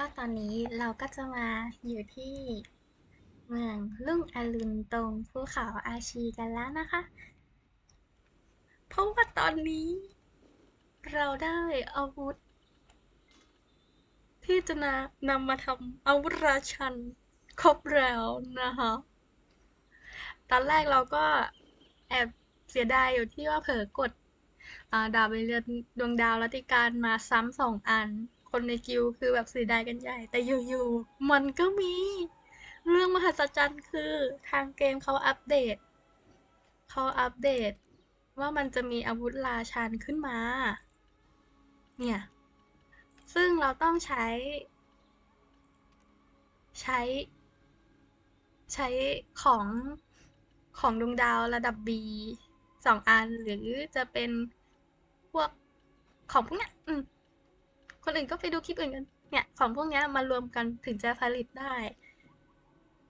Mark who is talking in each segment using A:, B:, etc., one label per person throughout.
A: ก็ตอนนี้เราก็จะมาอยู่ที่เมืองลุ่งอรุณตรงภูเขาอาชีกันแล้วนะคะ เพราะว่าตอนนี้ เราได้อาวุธ ที่จะนานำมาทำอาวุธราชันครบแล้วนะคะ ตอนแรกเราก็แอบเสียดายอยู่ที่ว่าเผลอกดอ่าดาบไปเรือนดวงดาวรัติการมาซ้ำสองอัน คนในกิลคือแบบเสียดายกันใหญ่ แต่อยู่ๆมันก็มี เรื่องมหัศจรรย์คือทางเกมเขาอัปเดตเขาอัปเดต ว่ามันจะมีอาวุธราชันขึ้นมา เนี่ย ซึ่งเราต้องใช้ ใช้ ใช้ของของดวงดาวระดับ B สองอันหรือจะเป็นพวกของพวกเนี้ยอืม คนอื่นก็ไปดูคลิปอื่นกัน เนี่ยของพวกนี้มารวมกันถึงจะผลิตได้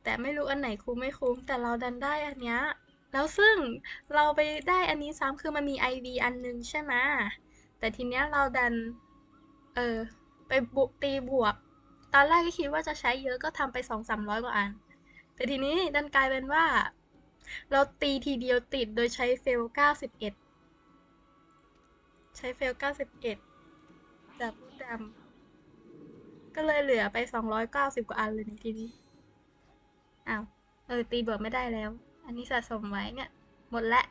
A: แต่ไม่รู้อันไหนคุ้มไม่คุ้ม แต่เราดันได้อันเนี้ย แล้วซึ่งเราไปได้อันนี้ซ้ำคือมันมี IV อันนึงใช่ไหมแต่ทีเนี้ยเราดัน เออไปบุตีบวก ตอนแรกก็คิดว่าจะใช้เยอะก็ทำไปสองสามร้อยกว่าอัน แต่ทีนี้ดันกลายเป็นว่า เราตีทีเดียวติดโดยใช้เฟลเก้าสิบเอ็ดใช้เฟลเก้าสิบเอ็ดจาก ผู้ดำก็เลยเหลือไปสองร้อยเก้าสิบกว่าอันเลยในทีนี้อ้าวเออตีเบวกไม่ได้แล้ว อันนี้สะสมไว้เนี่ย หมดละ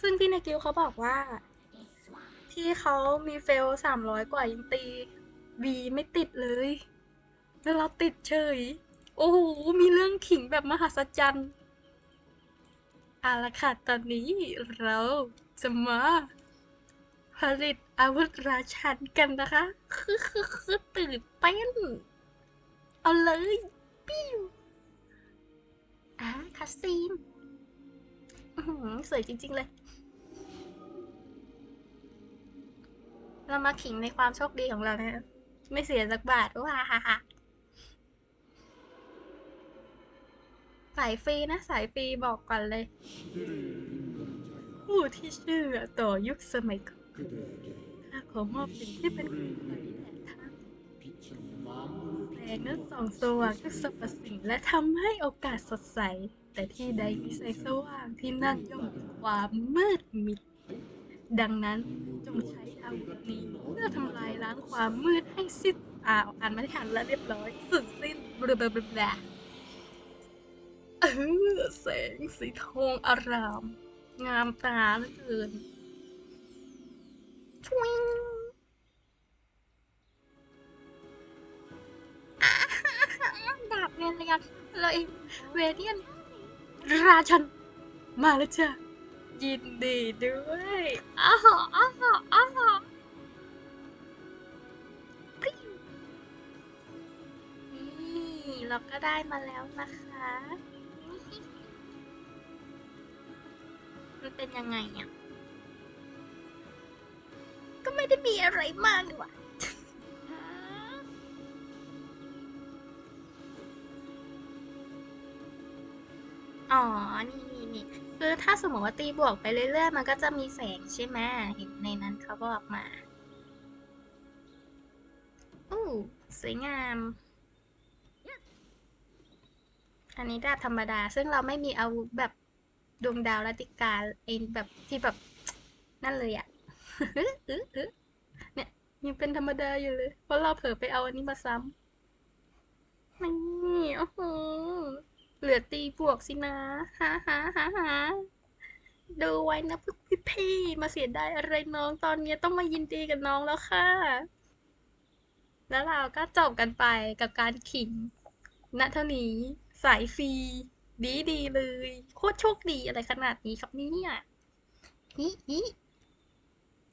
A: ซึ่งพี่ในกิลเขาบอกว่า ที่เขามีเฟลสามร้อยกว่ายังตีวีไม่ติดเลย แล้วเราติดเฉย โอ้โห มีเรื่องขิงแบบมหัศจรรย์อาละค่ะ ตอนนี้เราจะมา ผลิตอาวุธราชันกันนะคะคือคือคือตื่นเต้น เอาเลยปิ้วอะคัสซีนสวยจริง ๆ เลย เรามาขิงในความโชคดีของเรานะไม่เสียสักบาทว้าฮ่าฮ่าสายฟรีนะ สายฟรีบอกก่อนเลยผู้ที่เชื่อต่อยุคสมัยก่อน ข้าขอมอบสิ่งที่เป็นของขวัญแด่ท่านแสงนั้นส่องสว่างทุกสรรพสิ่งและทำให้โอกาสสดใส แต่ที่ใดมีแสงสว่างที่นั่นย่อมมีความมืดมิด ดังนั้นจงใช้อาวุธนี้เพื่อทำลายล้างความมืดให้สิ้นอ่าอ่านไม่ทันแล้วเรียบร้อยสุดสิ้นบลาบลาบลาบลาเออแสงสีทองอาราม งามตาเหลือเกิน ชวิงอ่าดาบเรียนเลยนเลยเวเดียน ราชัน มาแล้วจ้ะ ยินดีด้วยอ้าวอ้าวอ้าวนี่เราก็ได้มาแล้วนะคะ มันเป็นยังไงอะ ม่ได้มีอะไรมากนี่หว่าอ๋อ นี่นี่นี่คือถ้าสมมติว่าตีบวกไปเรื่อยๆ มันก็จะมีแสงใช่ไหมเห็นในนั้นเขาบอกมาอู้สวยงาม อันนี้ดาบธรรมดา ซึ่งเราไม่มีอาวุธแบบดวงดาวรัติกาเองแบบที่แบบนั่นเลยอะ เนี่ยยังเป็นธรรมดาอยู่เลย เพราะเราเผลอไปเอาอันนี้มาซ้ำนี่โอ้โหเหลือตีบวกสินะฮ่าฮ่าฮ่าฮ่าดูไว้นะพี่พี่มาเสียดายอะไรน้องตอนนี้ต้องมายินดีกับน้องแล้วค่ะ แล้วเราก็จบกันไปกับการขิงณเท่านี้สายฟรีดีดีเลย โคตรโชคดีอะไรขนาดนี้ครับเนี่ยฮิฮิ